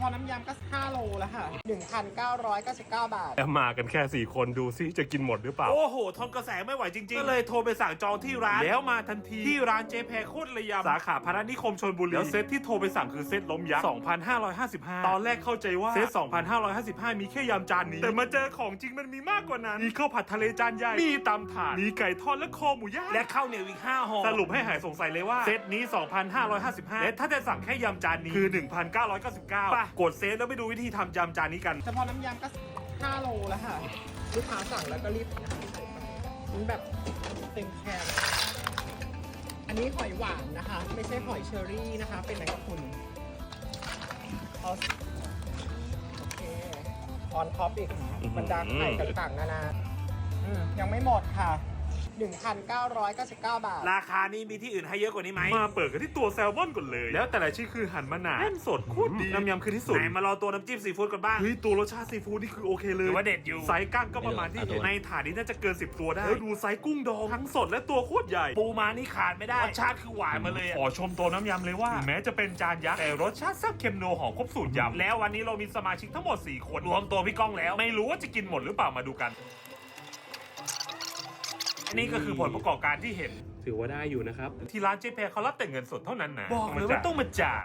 พาะน้ำยำก็5โลแล้วค่ะ 1,999 บาท แล้วมากันแค่ 4 คนดูซิจะกินหมดหรือเปล่า โอ้โห ทนกระแสไม่ไหวจริงๆ ก็เลยโทรไปสั่งจองที่ร้าน แล้วมาทันทีที่ร้านเจแพโคตรระยำสาขาพนัสนิคมชนบุรี แล้วเซตที่โทรไปสั่งคือเซตล้มยักษ์ 2,555 ตอนแรกเข้าใจว่าเซต 2,555 มีแค่ยำจานนี้ แต่มาเจอของจริงมันมีมากกว่านั้น มีข้าวผัดทะเลจานใหญ่ มีตำถาด มีไก่ทอดและคอหมูย่าง และข้าวเหนียวอีก5ห่อ สรุปให้หายสงสัยเลยว่าเซตนี้ 2,555 และถ้าจะสั่งแค่ยำจานนี้คือ 1,999ไปกดเซฟแล้วไปดูวิธีทำยำจานนี้กัน เฉพาะน้ำยำก็ 5 โลแล้วค่ะ ลูกค้าสั่งแล้วก็รีบนะคะมันแบบเต็มแคมอันนี้หอยหวานนะคะ ไม่ใช่หอยเชอรี่นะคะ เป็นอะไรกับคุณเอาโอเคออนท็อปอีกบรรดาไข่ต่างๆนานาอืมยังไม่หมดค่ะ 1,999 บาท ราคานี้มีที่อื่นให้เยอะกว่านี้ไหมมาเปิดกันที่ตัวแซลมอนก่อนเลย แล้วแต่ละชิ้นคือหั่นมาหนาแน่นสดโคตรดีน้ำยำคือที่สุดไหนมารอตัวน้ำจิ้มซีฟู้ดกันบ้างเฮ้ยตัวรสชาติซีฟู้ดนี่คือโอเคเลยถือว่าเด็ดอยู่ไซส์ก้างก็ประมาณที่เห็นในถาดนี้น่าจะเกิน 10 ตัวได้แล้วดูไซส์กุ้งดองทั้งสดและตัวโคตรใหญ่ปูมานี่ขาดไม่ได้รสชาติคือหวานมาเลยอะขอชมตัวน้ำยำเลยว่าถึงแม้จะเป็นจานยักษ์แต่รสชาติแซ่บเค็มโนวหอมครบสูตรยำแล้ววันนี้เรามีสมาชิกทั้งหมด 4 คนรวมตัวพี่ก้องแล้ว ไม่รู้ว่าจะกินหมดหรือเปล่ามาดูกัน อันนี้ก็คือผลประกอบการที่เห็น ถือว่าได้อยู่นะครับ ที่ร้านเจแพเขารับแต่เงินสดเท่านั้นนะบอกเลยว่าต้องมาจ่าย